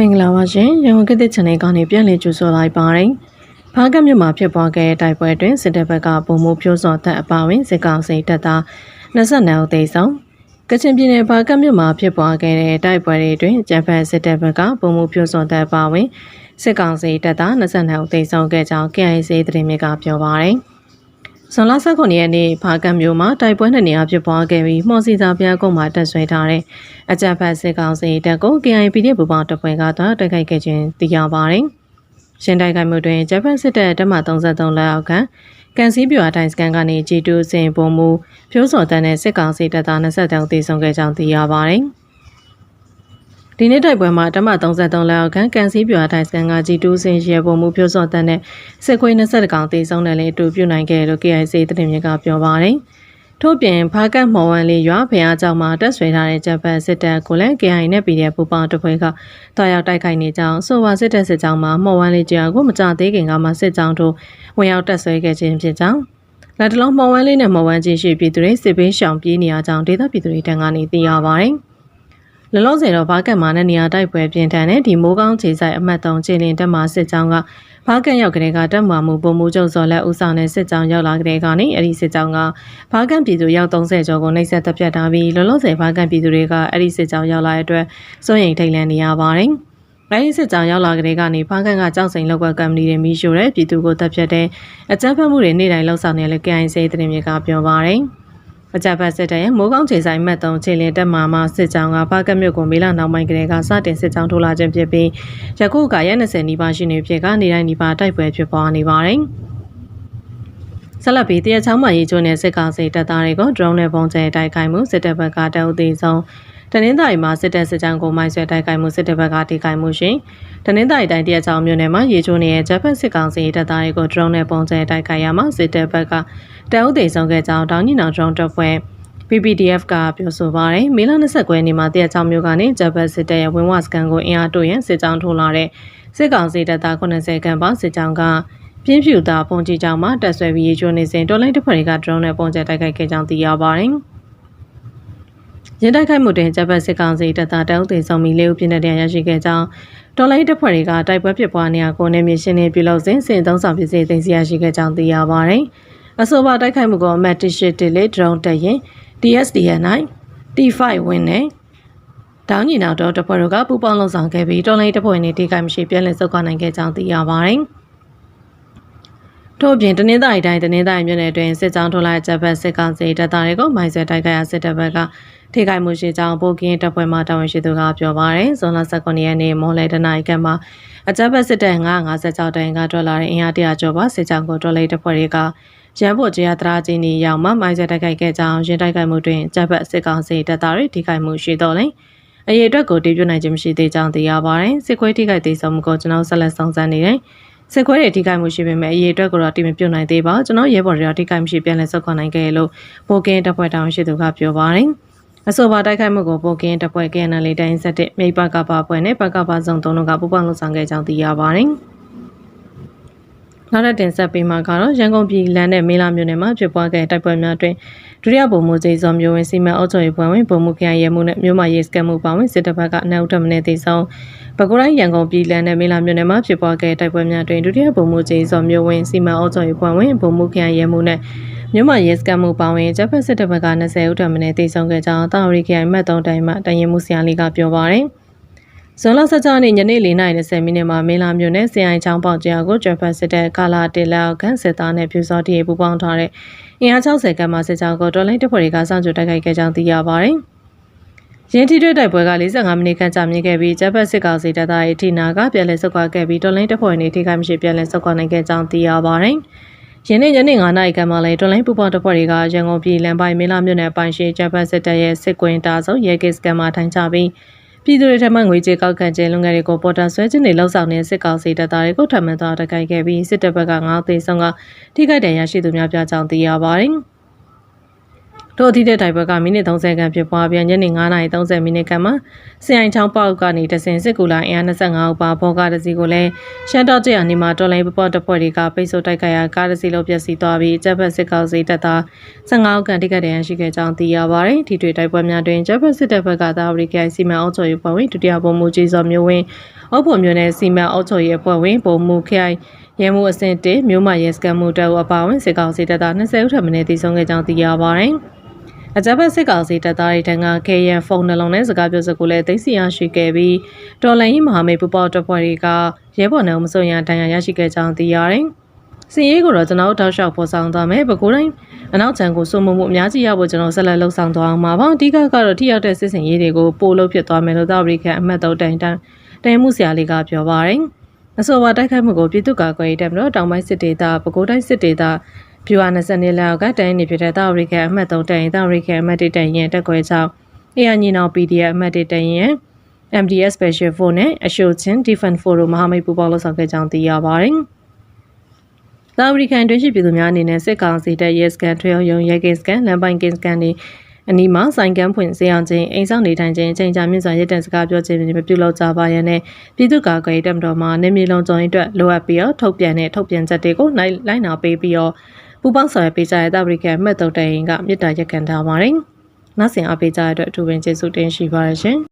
မင်္ဂလာပါရှင်ရန်ကုန်ကတဲ့ channel ကနေပြန်လည်ကြိုဆိုလိုက်ပါတယ်။ဖားကတ်မြို့မှာဖြစ်ပွားခဲ့တဲ့တိုက်ပွဲတွင်စစ်တပ်ဘက်ကပုံမှုဖြိုးစော်တပ်အပါအဝင်စစ်ကောင်စီတပ်သား22ဦးသေဆုံးကချင်ပြည်နယ်ဖားကတ်မြို့မှာဖြစ်ပွားခဲ့တဲ့တိုက်ပွဲတွေတွင်ဂျပန်စစ်တပ်ဘက်ကပုံမှုဖြိုးစော်တပ်အပါအဝင်စစ်ကောင်စီတပ်သား22ဦးသေဆုံးခဲ့ကြောင်း KIC သတင်းမြစ်ကပြောပါတယ်။ ဇွန်လ19ရက်နေ့ဖားကတ်မြို့မှာတိုက်ပွဲနှစ်နေရာဖြစ်ပွားခဲ့ပြီးမှော်စီစာပြားကုန်းမှာတက်ဆွဲထားတဲ့အကြံဖတ်စစ်ကောင်စီတပ်ကို KIP ရဲ့ပူပေါင်းတပ်ဖွဲ့ကတော့တိုက်ခိုက်ခဲ့ခြင်းသိရပါတယ်။ရှင်တိုက်ခိုက်မှုတွင်ဂျပန်စစ်တပ်တပ်မ33လက်အောက်ခံကန်စီးပြွာတိုင်းစကန်ကနေ G2 စင်ပုံမူဖြိုးစော်တန်းတဲ့စစ်ကောင်စီတပ်သား20တောင်တည်ဆုံခဲ့ကြောင်းသိရပါတယ်။ ဒီနေ့တိုက်ပွဲမှာတမ33လောက်ခန့်ကန်စီးပြွာထိုင်စကန်က G2 စင်ရဲပုံမှုဖြိုးစော့တန်းတဲ့စစ်ခွေး20ကောင်တေဆုံးတယ်လည်းအတူပြုနိုင်ခဲ့လို့ KIC သတင်းမြစ်ကပြောပါတယ်။ထို့ပြင်ဖားကတ်မော်ဝမ်လေးရွာဖျားကြောင်မှာတက်ဆွဲထားတဲ့ဂျပန်စစ်တပ်ကိုလည်း KI နဲ့ပြည်တဲ့ပူပေါင်းတပွဲကတွားရောက်တိုက်ခိုက်နေကြောင်းဆိုပါစစ်တပ်စစ်ကြောင်းမှာမော်ဝမ်လေးကြာကိုမကြသေးခင်ကမှစစ်ကြောင်းတို့ဝင်ရောက်တက်ဆွဲခဲ့ခြင်းဖြစ်ကြောင်းလက်တလုံးမော်ဝမ်လေးနဲ့မော်ဝမ်ကြီးရှိပြည်သူတွေစစ်ဘေးရှောင်ပြေးနေရကြောင်းဒေသပြည်သူတွေတန်းကနေသိရပါတယ်။ လောလောဆယ်တော့ဘားကတ်မှာနဲ့နေရာတိုက်ပွဲပြင်ထန်တဲ့ဒီမိုးကောင်းခြေဆိုင်အမှတ်3ခြေလင်တက်မှာစစ်ကြောင်းကဘားကတ်ရောက်ကလေးကတက်မှာမှုပုံမှုကျုံစော်လက်ဦးဆောင်တဲ့စစ်ကြောင်းရောက်လာတဲ့ကနေအဲ့ဒီစစ်ကြောင်းကဘားကတ်ပြည်သူရောက်30ကျော်ကိုနှိပ်စက်တပ်ဖြတ်ထားပြီးလောလောဆယ်ဘားကတ်ပြည်သူတွေကအဲ့ဒီစစ်ကြောင်းရောက်လာတဲ့အတွက်စိုးရိမ်ထိတ်လန့်နေရပါတယ်။အဲဒီစစ်ကြောင်ရောက်လာကြတဲ့ကနေဖားကန်ကကြောက်စိန်လောက်ကကမ္ပဏီတွေမီးရှို့တဲ့ပြည်သူကိုတပ်ဖြတ်တဲ့အကြမ်းဖက်မှုတွေနေ့တိုင်းလှုပ်ဆောင်နေလဲ KIC သတင်းမြေကပြောပါရယ်။ အကြပ်ဖတ်စစ်တပ်ရဲ့မိုးကောင်းခြေဆိုင်မှတ်3ခြေလင်းတက်မှာမှစစ်ကြောင်းကဖားကတ်မြို့ကိုမေလနောက်ပိုင်းကလေးကစတင်စစ်ကြောင်းထိုးလာခြင်းဖြစ်ပြီးယခုကရက်20နီးပါးရှိနေဖြစ်ကနေတိုင်းနီးပါးတိုက်ပွဲဖြစ်ပွားနေပါတယ်။ဆက်လက်ပြီးတရချောင်းမရေးချိုးနဲ့စစ်ကောင်စီတပ်သားတွေကို drone နဲ့ပုံကျဲတိုက်ခိုက်မှုစစ်တပ်ဘက်ကတအုပ်သေးဆုံး တနင်္သာရီမှာစစ်တပ်စစ်ကြောင်းကိုမိုင်းဆွဲတိုက်ခိုက်မှုစစ်တပ်ဘက်ကတိခိုက်မှုရှင်တနင်္သာရီတိုင်းတရချောင်းမြို့နယ်မှာရေချိုးနေတဲ့ဂျပန်စစ်ကောင်စီတပ်သားတွေကို drone နဲ့ပုံကျဲတိုက်ခိုက်ရမှာစစ်တပ်ဘက်ကတအုပ်သေးဆုံးခဲ့ကြောင်းတောင်ညနောင် drone တပ်ဖွဲ့ PPDF ကပြောဆိုပါတယ်။မေလ29ရက်နေ့မှာတရချောင်းမြို့ကနေဂျပန်စစ်တပ်ရဲ့ဝင်းဝစကန်ကိုအင်အားတိုးရန်စစ်ကြောင်းထိုးလာတဲ့စစ်ကောင်စီတပ်သား80ခန့်ပါစစ်ကြောင်းကပြင်းဖြူသာပုံကြီးကြောင်မှာတက်ဆွဲပြီးရေချိုးနေစဉ်တော်လိုင်းတပ်ဖွဲ့တွေက drone နဲ့ပုံကျဲတိုက်ခိုက်ခဲ့ကြောင်းသိရပါတယ်။ ရင်းတိုက်ခိုက်မှုတွင်ဂျပန်စစ်ကောင်စီတပ်သားတအုပ်သိဆုံးပြီးလေးဦးပြင်းတဲ့တရားရရှိခဲ့ကြောင်းတော်လိုင်းတပ်ဖွဲ့တွေကတိုက်ပွဲဖြစ်ပွားနေရာကိုနေမြေရှင်းနေပြုလုပ်စဉ်စစ်သုံးဆောင်ပစ္စည်းသိမ်းဆည်းရရှိခဲ့ကြောင်းသိရပါတယ်။အဆိုပါတိုက်ခိုက်မှုကိုအမတ်1 8လေဒရုန်းတက်ရင် DSDN9 T5 ဝင်းနဲ့တောင်းညီနောက်တော့တပ်ဖွဲ့တို့ကပူးပေါင်းလုံဆောင်ခဲ့ပြီးတော်လိုင်းတပ်ဖွဲ့တွေတိကျမရှိပြန်လည်စုပ်ကနိုင်ခဲ့ကြောင်းသိရပါတယ်။ ထို့ပြင်တနင်္သာရီတိုင်းတနင်္သာရီမြို့နယ်တွင်စစ်ကြောင်းထိုးလိုက်ဂျပန်စစ်ကောင်စီတပ်သားတွေကိုမိုင်းဆွဲတိုက်ခိုက်ရာစစ်တပ်ဘက်ကထိခိုက်မှုရှိကြောင်းပိုကင်းတပ်ဖွဲ့မှတာဝန်ရှိသူကပြောပါရယ်ဇွန်လ19ရက်နေ့မော်လေတနိုင်ကမှာအကြမ်းဖက်စစ်တပ်956တိုင်ကထွက်လာတဲ့အင်အားတရာကျော်ပါစစ်ကြောင်းကိုတော်လေးတပ်ဖွဲ့တွေကရန်ဖို့ကျေးရတရာချင်းနီရောက်မှမိုင်းဆွဲတိုက်ခိုက်ခဲ့ကြောင်းရင်းတိုက်ခိုက်မှုတွင်ဂျပန်စစ်ကောင်စီတပ်သားတွေထိခိုက်မှုရှိတော်လဲအရေးအတွက်ကိုတည်ပြနိုင်ခြင်းမရှိသေးကြောင်းသိရပါတယ်စစ်ခွေးထိခိုက်သေးဆုံးမှုကိုကျွန်တော်ဆက်လက်ဆောင်စမ်းနေတယ် စစ်ခွဲတွေထိခိုက်မှုရှိပေမဲ့အရေးအတွက်ကိုတော့တိမပြုတ်နိုင်သေးပါကျွန်တော်ရဲဘော်တွေကထိခိုက်မှုရှိပြန်လဲဆုတ်ခွာနိုင်ခဲ့လို့ပိုကင်းတပ်ဖွဲ့တောင်ရှိသူကပြောပါတယ်အဆိုပါတိုက်ခိုက်မှုကိုပိုကင်းတပ်ဖွဲ့ KNL တိုင်းဆက်တဲ့မြိတ်ပကပဖွဲ့နဲ့ပကပစုံသုံးတို့ကပူးပေါင်းလှုပ်ဆောင်ခဲ့ကြောင်းသိရပါတယ် နောက်တဲ့တင်ဆက်ပေးမှာကတော့ရန်ကုန်ပြည်လမ်းနဲ့မေလာမြို့နယ်မှာဖြစ်ပွားခဲ့တိုက်ပွဲများတွင်ဒုတိယဗိုလ်မှူးကြီးစောမျိုးဝင်းစီမံအုပ်ချုပ်ရေးဖွဲ့ဝင်ဗိုလ်မှူးခရိုင်ရဲမှုနဲ့မြို့မရေးစကမှုပါဝင်စစ်တပ်ဘက်ကအနောက်ထပ်မင်းသေးဆုံးပဲခူးတိုင်းရန်ကုန်ပြည်လမ်းနဲ့မေလာမြို့နယ်မှာဖြစ်ပွားခဲ့တိုက်ပွဲများတွင်ဒုတိယဗိုလ်မှူးကြီးစောမျိုးဝင်းစီမံအုပ်ချုပ်ရေးဖွဲ့ဝင်ဗိုလ်မှူးခရိုင်ရဲမှုနဲ့မြို့မရဲစကမှုပါဝင်ဂျပန်စစ်တပ်ဘက်က20ဦးထပ်မင်းသေးဆုံးခဲ့ကြောင်းတာဝရီခရိုင်မှတ်3တိုင်းမှတရင်မှုဆရာလေးကပြောပါရယ် ဇွန်လ16ရက်နေ့ညနေ4:30မိနစ်မှာမင်းလာမြို့နယ်စီအိုင်ချောင်းပေါက်ကြားကိုဂျပန်စစ်တပ်ကာလာတေလောက်ခန့်စစ်သားနဲ့ပြူစောတီပူပေါင်းထားတဲ့အင်အား60ခန့်မှစစ်ကြောင်းကိုတော်လိုင်းတပ်ဖွဲ့တွေကစောင့်ကြိုတိုက်ခိုက်ခဲ့ကြောင်းသိရပါတယ်။ရင်းထိတွေ့တိုက်ပွဲက45မိနစ်ခန့်ကြာမြင့်ခဲ့ပြီးဂျပန်စစ်ကောင်စီတပ်သားရဲ့ထိနာကပြန်လည်ဆုတ်ခွာခဲ့ပြီးတော်လိုင်းတပ်ဖွဲ့တွေထိခိုက်မရှိပြန်လည်ဆုတ်ခွာနိုင်ခဲ့ကြောင်းသိရပါတယ်။ယင်းနေ့ညနေ9:00နာရီခန့်မှာလည်းတော်လိုင်းပူပေါင်းတပ်ဖွဲ့တွေကရန်ကုန်ပြည်လမ်းပိုင်းမင်းလာမြို့နယ်ပိုင်းရှိဂျပန်စစ်တပ်ရဲ့စစ်ကွင်းတာဆုံးရဲကစ်စကန်မှာထိုင်ချပြီး ပြည်သူတွေထမှငွေကြေးကောက်ခံခြင်းလုပ်ငန်းတွေကိုပေါ်တာဆွဲခြင်းတွေလှုပ်ဆောင်နေတဲ့စစ်ကောင်စီတပ်သားတွေကိုထပ်မံသွားတိုက်ခိုက်ခဲ့ပြီးစစ်တပ်ဘက်က9သေဆုံးကထိခိုက်ဒဏ်ရာရှိသူများပြကြောင်းသိရပါတယ်။ ထို့အသည့်တဲ့တိုက်ပွဲကမိနစ်30ခန့်ဖြစ်ပွားပြီးညနေ9:30မိနစ်ခန့်မှာစီအိုင်ချောင်းပေါက်ကနေတဆင်စစ်ကူလာအင်အား25ဦးပါဘောကားတစ်စီးကိုလည်းရှမ်းတော်ကျရာနေမှာတော်လိုင်းပပတပ်ဖွဲ့တွေကပိတ်ဆို့တိုက်ခိုက်ရာကားတစ်စီးလုံးပျက်စီးသွားပြီးတပ်ဖက်စစ်ကောင်စီတပ်သား15ဦးခန့်တိကတ်တရန်ရှိခဲ့ကြောင်းသိရပါတယ်။ဒီတွေ့တိုက်ပွဲများတွင်တပ်ဖက်စစ်တပ်ဘက်ကသာဝရီကိုင်စီမံအုပ်ချုပ်ရေးဖွဲ့ဝင်ဒုတိယဗိုလ်မှူးကြီးစောမျိုးဝင်းအုပ်ဖို့မျိုးနဲ့စီမံအုပ်ချုပ်ရေးအဖွဲ့ဝင်ဗိုလ်မှူးခိုင်ရဲမှုအဆင့်1မြို့မရဲစခန်းမှုတပ်ဦးအပါအဝင်စစ်ကောင်စီတပ်သား20ဦးထပ်မံတည်ဆုံခဲ့ကြောင်းသိရပါတယ်။ အကြမ်းဖက်စစ်ကောင်စီတပ်သားတွေထံက KN ဖုန်းနှလုံးနဲ့စကားပြောစကိုလည်းသိသိရရှိခဲ့ပြီးတော်လိုင်းကြီးမဟာမိတ်ပူပေါတပ်ဖွဲ့တွေကရဲဘော်နှုံမစုံရတန်ရာရရှိခဲ့ကြောင်းသိရတယ်။စီရေးကိုတော့ကျွန်တော်တို့တောက်လျှောက်ပေါ်ဆောင်သွားမယ်။ပဲခူးတိုင်းအနောက်ချန်ကိုစုံမှုမှုအများကြီးရဖို့ကျွန်တော်ဆက်လက်လှုပ်ဆောင်သွားအောင်ပါ။အဓိကကတော့ထိရောက်တဲ့စစ်စင်ရေးတွေကိုပို့လို့ဖြစ်သွားမယ်လို့သာဝရိကန်အမှတ်3တိုင်တန်တိုင်မှုဆရာလေးကပြောပါရယ်။အဆိုပါတိုက်ခိုက်မှုကိုပြည်သူ့ကာကွယ်ရေးတပ်မတော်တောင်ပိုင်းစစ်ဒေသပဲခူးတိုင်းစစ်ဒေသ ပြူဟာ20လောက်ကတိုင်နေဖြစ်တဲ့သာဝရိကန်အမှတ်3တိုင်သာဝရိကန်အမှတ်1တိုင်ရင်တက်ခွဲချောင်းအေရညီနောင် PDF အမှတ်1တိုင်ရင် MDS Special Force နဲ့အရှိုချင်း Defense Force တို့မဟာမိတ်ပူးပေါင်းလှုပ်ဆောင်ခဲ့ကြောင်းသိရပါတယ်။သာဝရိကန်တွင်းရှိပြည်သူများအနေနဲ့စစ်ကောင်စီတပ်ရဲစခန်းထွေအောင်ရုံရဲကင်းစခန်းလမ်းပိုင်းကင်းစခန်းတွေအနီးမှာဆိုင်ကန်းဖွင့်စေအောင်ခြင်းအိမ်ဆောင်နေထိုင်ခြင်းအချိန်ကြာမြင့်စွာရည်တံစကားပြောခြင်းတွေမပြုလုပ်ကြပါရန်နဲ့ပြည်သူ့ကာကွယ်ရေးတပ်မတော်မှနေမြေလုံးကျော်ရင်အတွက်လိုအပ်ပြီးတော့ထုတ်ပြန်တဲ့ထုတ်ပြန်ချက်တွေကိုလိုက်လိုက်နာပေးပြီးတော့ ပူပေါင်းဆောင်ရွက်ပေးကြတဲ့တာဝရိကန်မှတ်တုတ်တိုင်ကမြစ်တာရက်ခံထားပါတယ်။နောက်ဆင်အားပေးကြတဲ့အတွက်အထူးပင်ကျေးဇူးတင်ရှိပါရရှင်။